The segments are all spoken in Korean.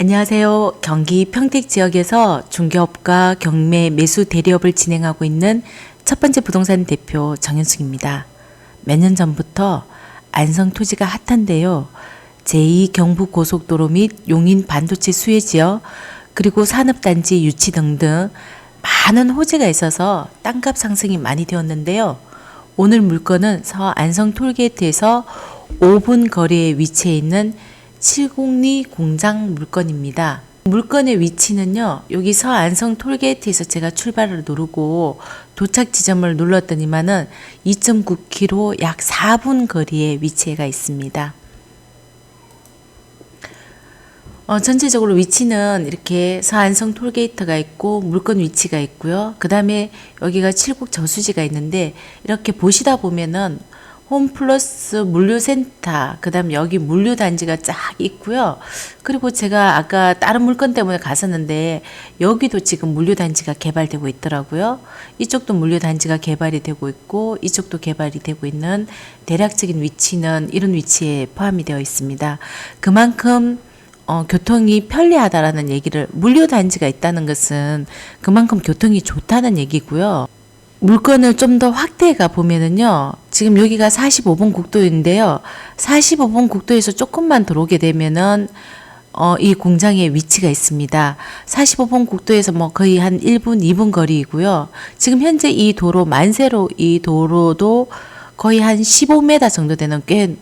안녕하세요. 경기 평택 지역에서 중개업과 경매 매수 대리업을 진행하고 있는 첫 번째 부동산 대표 정현숙입니다. 몇 년 전부터 안성 토지가 핫한데요. 제2 경부 고속도로 및 용인 반도체 수혜 지역 그리고 산업단지 유치 등등 많은 호재가 있어서 땅값 상승이 많이 되었는데요. 오늘 물건은 서 안성 톨게이트에서 5분 거리에 위치해 있는 702 공장 물건입니다. 물건의 위치는요, 여기 서안성 톨게이트에서 제가 출발을 누르고 도착 지점을 눌렀더니만은 2.9km 약 4분 거리에 위치해가 있습니다. 어, 전체적으로 위치는 이렇게 서안성 톨게이트가 있고 물건 위치가 있고요. 그 다음에 여기가 칠곡 저수지가 있는데 이렇게 보시다 보면은 홈플러스 물류센터, 그 다음 여기 물류단지가 쫙 있고요. 그리고 제가 아까 다른 물건 때문에 갔었는데 여기도 지금 물류단지가 개발되고 있더라고요. 이쪽도 물류단지가 개발이 되고 있고 이쪽도 개발이 되고 있는 대략적인 위치는 이런 위치에 포함이 되어 있습니다. 그만큼 어, 교통이 편리하다라는 얘기를 물류단지가 있다는 것은 그만큼 교통이 좋다는 얘기고요. 물건을 좀 더 확대해 가 보면은요. 지금 여기가 45번 국도인데요. 45번 국도에서 조금만 들어오게 되면은 어, 이 공장의 위치가 있습니다. 45번 국도에서 뭐 거의 한 1분, 2분 거리이고요. 지금 현재 이 도로, 만세로 이 도로도 거의 한 15m 정도 되는 꽤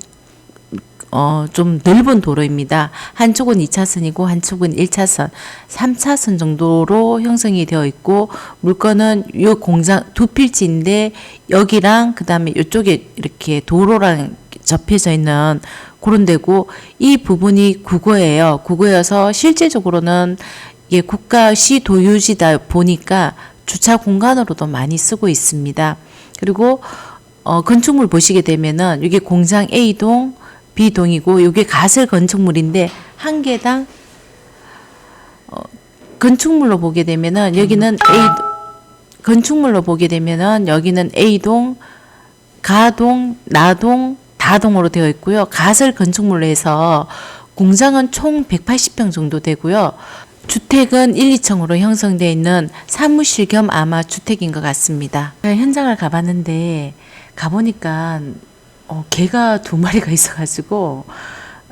어, 좀 넓은 도로입니다. 한쪽은 2차선이고 한쪽은 1차선, 3차선 정도로 형성이 되어 있고 물건은 요 공장 두 필지인데 여기랑 그다음에 이쪽에 이렇게 도로랑 접혀져 있는 그런 데고 이 부분이 국어예요. 국어여서 실제적으로는 이게 국가 시 도유지다 보니까 주차 공간으로도 많이 쓰고 있습니다. 그리고 어, 건축물 보시게 되면은 이게 공장 A동 B동이고 이게 가설 건축물인데 한 개당 어, 건축물로 보게 되면은 여기는 A 건축물로 보게 되면은 여기는 A동, 가동, 나동, 다동으로 되어 있고요. 가설 건축물로 해서 공장은 총 180평 정도 되고요. 주택은 1, 2층으로 형성되어 있는 사무실 겸 아마 주택인 것 같습니다. 현장을 가봤는데 가보니까 어, 개가 두 마리가 있어가지고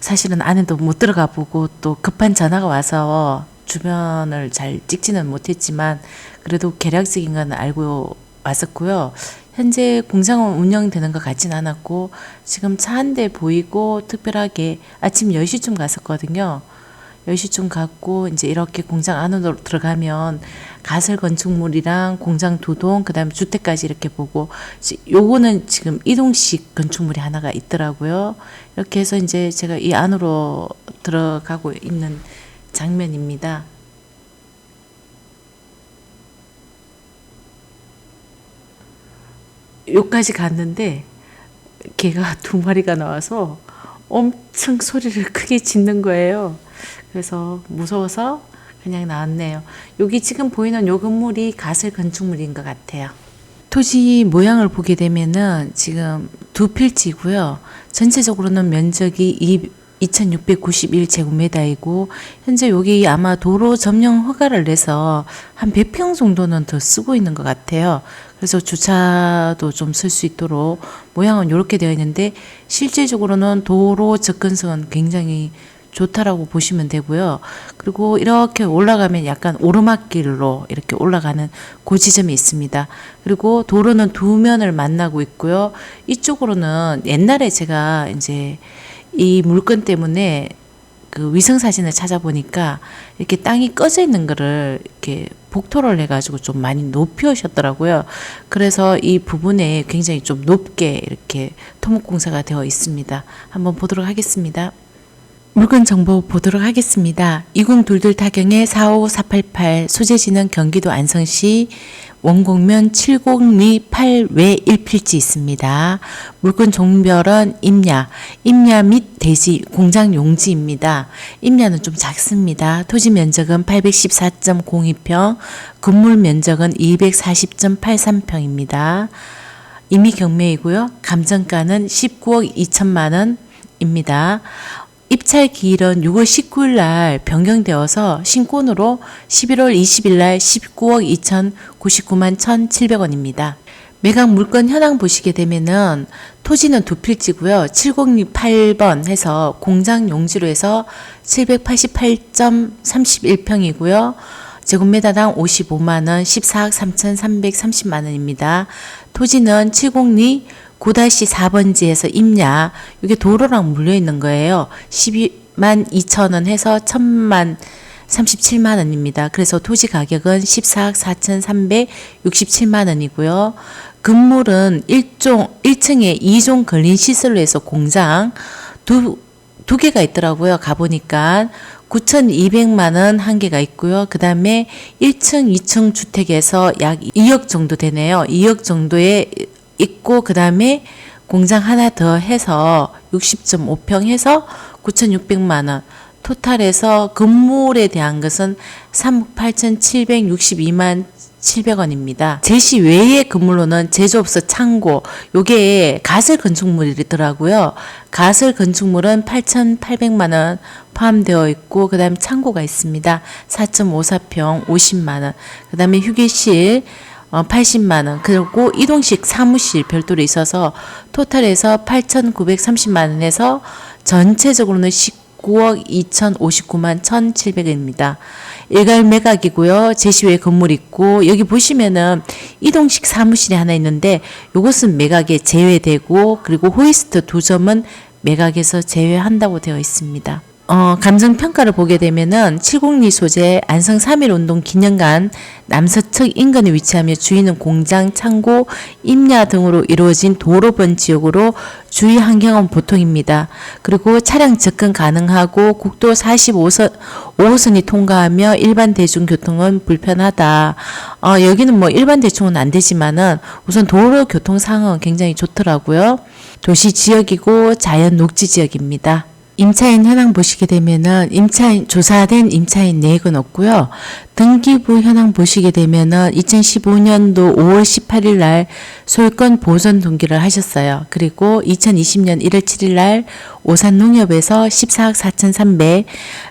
사실은 안에도 못 들어가 보고 또 급한 전화가 와서 주변을 잘 찍지는 못했지만 그래도 계략적인 건 알고 왔었고요. 현재 공장은 운영되는 것 같진 않았고 지금 차 한 대 보이고 특별하게 아침 10시쯤 갔었거든요. 10시쯤 갔고 이제 이렇게 공장 안으로 들어가면 가설 건축물이랑 공장 두 동, 그다음에 주택까지 이렇게 보고 요거는 지금 이동식 건축물이 하나가 있더라고요. 이렇게 해서 이제 제가 이 안으로 들어가고 있는 장면입니다. 요까지 갔는데 개가 두 마리가 나와서 엄청 소리를 크게 짓는 거예요. 그래서 무서워서 그냥 나왔네요. 여기 지금 보이는 요 건물이 가설 건축물인 것 같아요. 토지 모양을 보게 되면은 지금 두 필지고요. 전체적으로는 면적이 2691제곱미터이고 현재 여기 아마 도로 점령 허가를 내서 한 100평 정도는 더 쓰고 있는 것 같아요. 그래서 주차도 좀 쓸 수 있도록 모양은 이렇게 되어 있는데 실제적으로는 도로 접근성은 굉장히 좋다라고 보시면 되고요. 그리고 이렇게 올라가면 약간 오르막길로 이렇게 올라가는 그 지점이 있습니다. 그리고 도로는 두 면을 만나고 있고요. 이쪽으로는 옛날에 제가 이제 이 물건 때문에 그 위성 사진을 찾아보니까 이렇게 땅이 꺼져 있는 거를 이렇게 복토를 해가지고 좀 많이 높이셨더라고요. 그래서 이 부분에 굉장히 좀 높게 이렇게 토목공사가 되어 있습니다. 한번 보도록 하겠습니다. 물건 정보 보도록 하겠습니다. 2022 타경의 45488 소재지는 경기도 안성시 원곡면 702 8외 1필지 있습니다. 물건 종별은 임야, 임야 및 대지, 공장 용지입니다. 임야는 좀 작습니다. 토지 면적은 814.02평, 건물 면적은 240.83평입니다. 임의 경매이고요. 감정가는 19억 2천만 원입니다. 입찰 기일은 6월 19일 날 변경되어서 신권으로 11월 20일 날 19억 2,099만 1,700원입니다. 매각 물건 현황 보시게 되면은 토지는 두 필지고요. 7068번 해서 공장 용지로 해서 788.31평이고요. 제곱미터당 55만 원, 14억 3,330만 원입니다. 토지는 702 9-4번지에서 임야 이게 도로랑 물려 있는 거예요. 12만 2천 원 해서 1천만 37만 원입니다. 그래서 토지 가격은 14억 4,367만 원이고요. 건물은 1종 1층에 2종 걸린 시설로 해서 공장 두, 두 개가 있더라고요. 가보니까 9,200만 원 한 개가 있고요. 그 다음에 1층, 2층 주택에서 약 2억 정도 되네요. 2억 정도에 있고 그 다음에 공장 하나 더 해서 60.5평 해서 9,600만 원. 토탈에서 건물에 대한 것은 3억 8,762만 700원입니다. 제시 외의 건물로는 제조업소 창고, 요게 가설 건축물이더라고요. 가설 건축물은 8,800만 원 포함되어 있고, 그 다음에 창고가 있습니다. 4.54평 50만 원. 그 다음에 휴게실, 어, 80만 원 그리고 이동식 사무실 별도로 있어서 토탈에서 8,930만 원에서 전체적으로는 19 억 2,059만 1,700원입니다. 일괄 매각이고요. 제시외 건물 있고 여기 보시면은 이동식 사무실이 하나 있는데 이것은 매각에 제외되고 그리고 호이스트 두 점은 매각에서 제외한다고 되어 있습니다. 어, 감정 평가를 보게 되면은 702 소재 안성 3.1 운동 기념관 남서측 인근에 위치하며 주위는 공장, 창고, 임야 등으로 이루어진 도로번 지역으로 주위 환경은 보통입니다. 그리고 차량 접근 가능하고 국도 45선 5호선이 통과하며 일반 대중교통은 불편하다. 어, 여기는 뭐 일반 대중은 안 되지만은 우선 도로 교통 상황은 굉장히 좋더라고요. 도시 지역이고 자연 녹지 지역입니다. 임차인 현황 보시게 되면은 임차인 조사된 임차인 내역은 없고요. 등기부 현황 보시게 되면은 2015년도 5월 18일 날 소유권 보전 등기를 하셨어요. 그리고 2020년 1월 7일 날 오산 농협에서 14억 4,300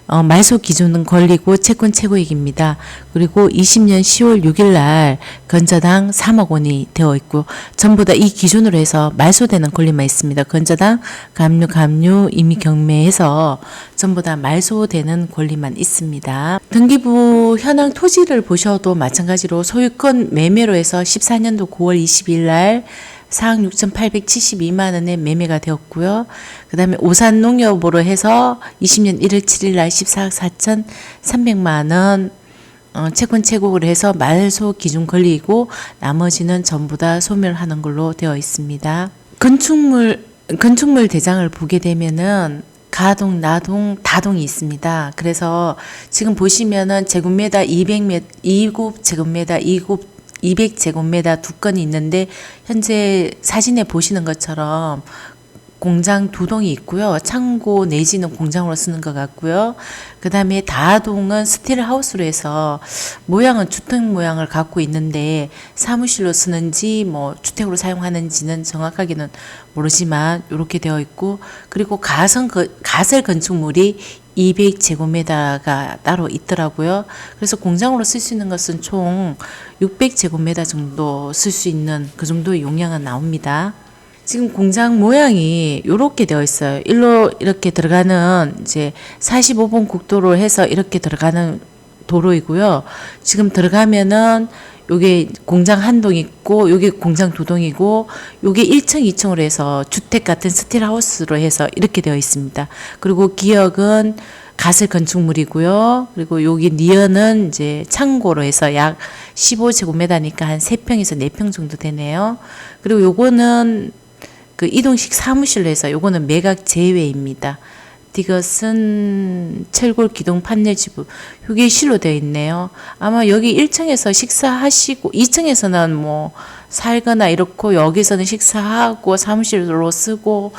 어, 말소 기준은 걸리고 채권 최고액입니다. 그리고 20년 10월 6일 날 건저당 3억 원이 되어 있고 전부 다 이 기준으로 해서 말소되는 권리만 있습니다. 건저당 감유 감유 이미 경 매해서 전부 다 말소되는 권리만 있습니다. 등기부 현황 토지를 보셔도 마찬가지로 소유권 매매로 해서 14년도 9월 20일 날 4억 6,872만 원에 매매가 되었고요. 그 다음에 오산 농협으로 해서 20년 1월 7일 날 14억 4,300만 원 어, 채권 채곡을 해서 말소 기준 걸리고 나머지는 전부 다 소멸하는 걸로 되어 있습니다. 건축물 건축물 대장을 보게 되면은 가동, 나동, 다동이 있습니다. 그래서 지금 보시면은 제곱미터 200m, 2곱 제곱미터, 2곱 200제곱미터 두 건이 있는데 현재 사진에 보시는 것처럼 공장 두 동이 있고요. 창고 내지는 공장으로 쓰는 것 같고요. 그 다음에 다동은 스틸 하우스로 해서 모양은 주택 모양을 갖고 있는데 사무실로 쓰는지 뭐 주택으로 사용하는지는 정확하게는 모르지만 이렇게 되어 있고 그리고 가설, 가설 건축물이 200제곱미터가 따로 있더라고요. 그래서 공장으로 쓸 수 있는 것은 총 600제곱미터 정도 쓸 수 있는 그 정도의 용량은 나옵니다. 지금 공장 모양이 이렇게 되어 있어요. 일로 이렇게 들어가는 이제 45번 국도로 해서 이렇게 들어가는 도로이고요. 지금 들어가면은 요게 공장 한 동 있고 요게 공장 두 동이고 요게 1층, 2층으로 해서 주택 같은 스틸하우스로 해서 이렇게 되어 있습니다. 그리고 기역은 가설 건축물이고요. 그리고 여기 니어는 이제 창고로 해서 약 15제곱미터니까 한 3평에서 4평 정도 되네요. 그리고 요거는 그 이동식 사무실로 해서 요거는 매각 제외입니다. 이것은 철골 기둥 판넬 지부 휴게실로 되어 있네요. 아마 여기 1층에서 식사하시고 2층에서는 뭐 살거나 이렇고 여기서는 식사하고 사무실로 쓰고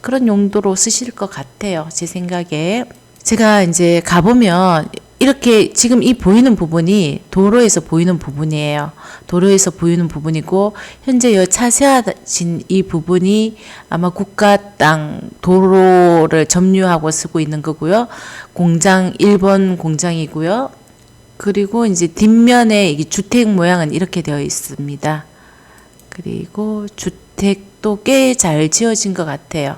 그런 용도로 쓰실 것 같아요. 제 생각에 제가 이제 가보면 이렇게 지금 이 보이는 부분이 도로에서 보이는 부분이에요. 도로에서 보이는 부분이고 현재 여 차세화진 이 부분이 아마 국가 땅 도로를 점유하고 쓰고 있는 거고요. 공장 1번 공장이고요. 그리고 이제 뒷면에 이게 주택 모양은 이렇게 되어 있습니다. 그리고 주택도 꽤 잘 지어진 것 같아요.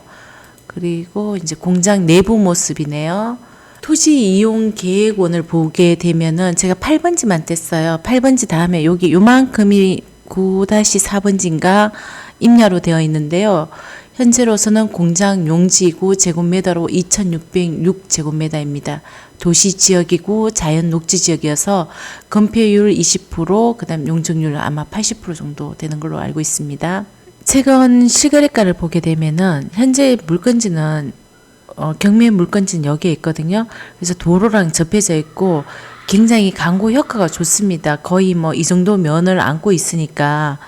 그리고 이제 공장 내부 모습이네요. 토지 이용 계획원을 보게 되면은 제가 8번지만 뗐어요. 8번지 다음에 여기 요만큼이 9-4번지인가 임야로 되어 있는데요. 현재로서는 공장 용지이고 제곱미터로 2,606제곱미터입니다. 도시 지역이고 자연 녹지 지역이어서 건폐율 20%, 그다음 용적률 아마 80% 정도 되는 걸로 알고 있습니다. 최근 실거래가를 보게 되면은 현재 물건지는 어, 경매 물건지는 여기에 있거든요. 그래서 도로랑 접해져 있고 굉장히 광고 효과가 좋습니다. 거의 뭐 이 정도 면을 안고 있으니까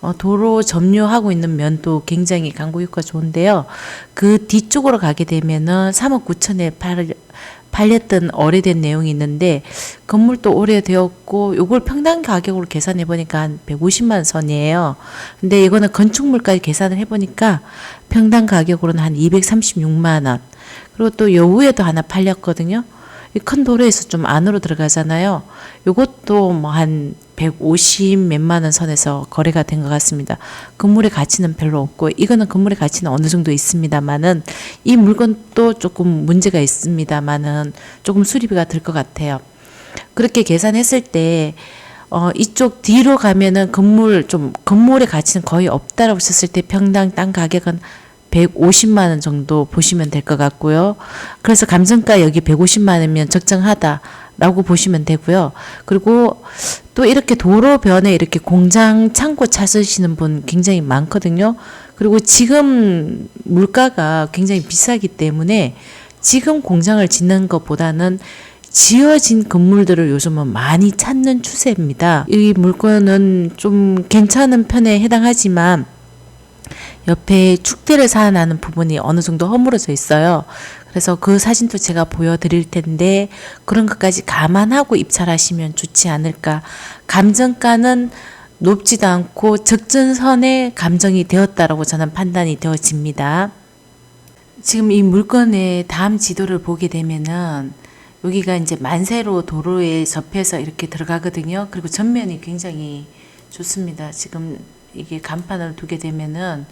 어, 도로 점유하고 있는 면도 굉장히 광고 효과 좋은데요. 그 뒤쪽으로 가게 되면은 3억 9천에 팔, 팔렸던 오래된 내용이 있는데 건물도 오래되었고 요걸 평당 가격으로 계산해 보니까 한 150만 선이에요. 근데 이거는 건축물까지 계산을 해 보니까 평당 가격으로는 한 236만 원. 그리고 또요 위에도 하나 팔렸거든요. 이큰 도로에서 좀 안으로 들어가잖아요. 요것도 뭐 한 150 몇만 원 선에서 거래가 된 것 같습니다. 건물의 가치는 별로 없고 이거는 건물의 가치는 어느 정도 있습니다만은 이 물건도 조금 문제가 있습니다만은 조금 수리비가 들 것 같아요. 그렇게 계산했을 때 어, 이쪽 뒤로 가면은 건물 좀 건물의 가치는 거의 없다라고 했을 때 평당 땅 가격은 150만 원 정도 보시면 될 것 같고요. 그래서 감정가 여기 150만 원이면 적정하다라고 보시면 되고요. 그리고 또 이렇게 도로변에 이렇게 공장 창고 찾으시는 분 굉장히 많거든요. 그리고 지금 물가가 굉장히 비싸기 때문에 지금 공장을 짓는 것보다는 지어진 건물들을 요즘은 많이 찾는 추세입니다. 이 물건은 좀 괜찮은 편에 해당하지만 옆에 축대를 사안하는 부분이 어느 정도 허물어져 있어요. 그래서 그 사진도 제가 보여드릴 텐데 그런 것까지 감안하고 입찰하시면 좋지 않을까. 감정가는 높지도 않고 적정선에 감정이 되었다라고 저는 판단이 되어집니다. 지금 이 물건의 다음 지도를 보게 되면은 여기가 이제 만세로 도로에 접해서 이렇게 들어가거든요. 그리고 전면이 굉장히 좋습니다. 지금 이게 간판을 두게 되면은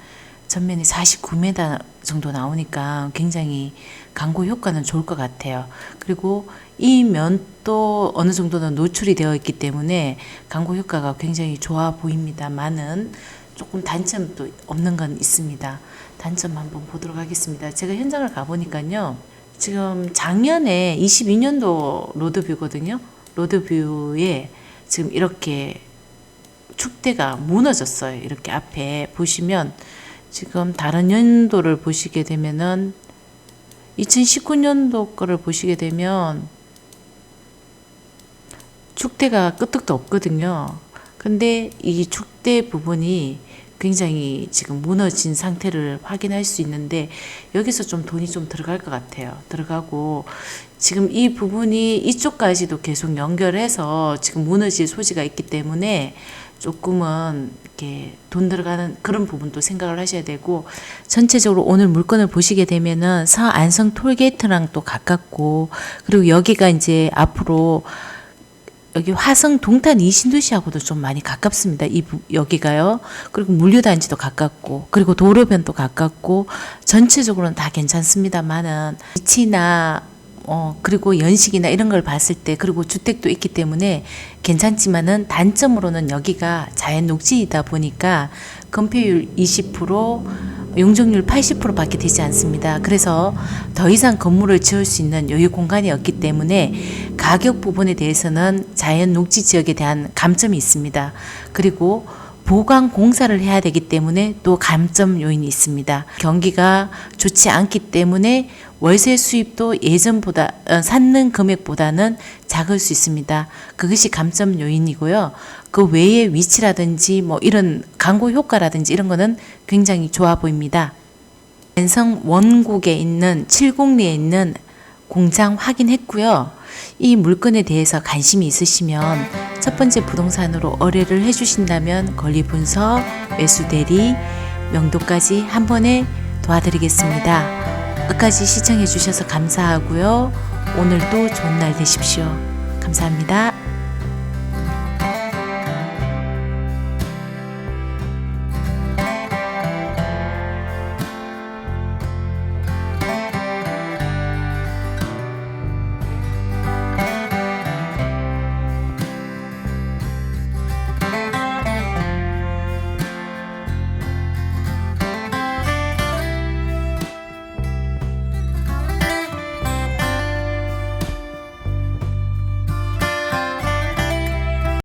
전면이 49m 정도 나오니까 굉장히 광고 효과는 좋을 것 같아요. 그리고 이 면도 어느 정도는 노출이 되어 있기 때문에 광고 효과가 굉장히 좋아 보입니다만은 조금 단점도 없는 건 있습니다. 단점 한번 보도록 하겠습니다. 제가 현장을 가보니까요. 지금 작년에 22년도 로드뷰거든요. 로드뷰에 지금 이렇게 축대가 무너졌어요. 이렇게 앞에 보시면 지금 다른 연도를 보시게 되면은 2019년도 거를 보시게 되면 축대가 끄떡도 없거든요. 근데 이 축대 부분이 굉장히 지금 무너진 상태를 확인할 수 있는데 여기서 좀 돈이 좀 들어갈 것 같아요. 들어가고 지금 이 부분이 이쪽까지도 계속 연결해서 지금 무너질 소지가 있기 때문에 조금은 이렇게 돈 들어가는 그런 부분도 생각을 하셔야 되고 전체적으로 오늘 물건을 보시게 되면은 서 안성 톨게이트랑 또 가깝고 그리고 여기가 이제 앞으로 여기 화성 동탄 이신도시하고도 좀 많이 가깝습니다. 이 부, 여기가요. 그리고 물류단지도 가깝고 그리고 도로변도 가깝고 전체적으로는 다 괜찮습니다만은 위치나 어, 그리고 연식이나 이런 걸 봤을 때, 그리고 주택도 있기 때문에 괜찮지만은 단점으로는 여기가 자연 녹지이다 보니까 건폐율 20%, 용적률 80% 밖에 되지 않습니다. 그래서 더 이상 건물을 지을 수 있는 여유 공간이 없기 때문에 가격 부분에 대해서는 자연 녹지 지역에 대한 감점이 있습니다. 그리고 보강 공사를 해야 되기 때문에 또 감점 요인이 있습니다. 경기가 좋지 않기 때문에 월세 수입도 예전보다 어, 샀는 금액보다는 작을 수 있습니다. 그것이 감점 요인이고요. 그 외의 위치라든지 뭐 이런 광고 효과라든지 이런 거는 굉장히 좋아 보입니다. 안성 원국에 있는 칠곡리에 있는 공장 확인했고요. 이 물건에 대해서 관심이 있으시면 첫 번째 부동산으로 의뢰를 해주신다면 권리 분석, 매수 대리, 명도까지 한 번에 도와드리겠습니다. 끝까지 시청해 주셔서 감사하고요. 오늘도 좋은 날 되십시오. 감사합니다.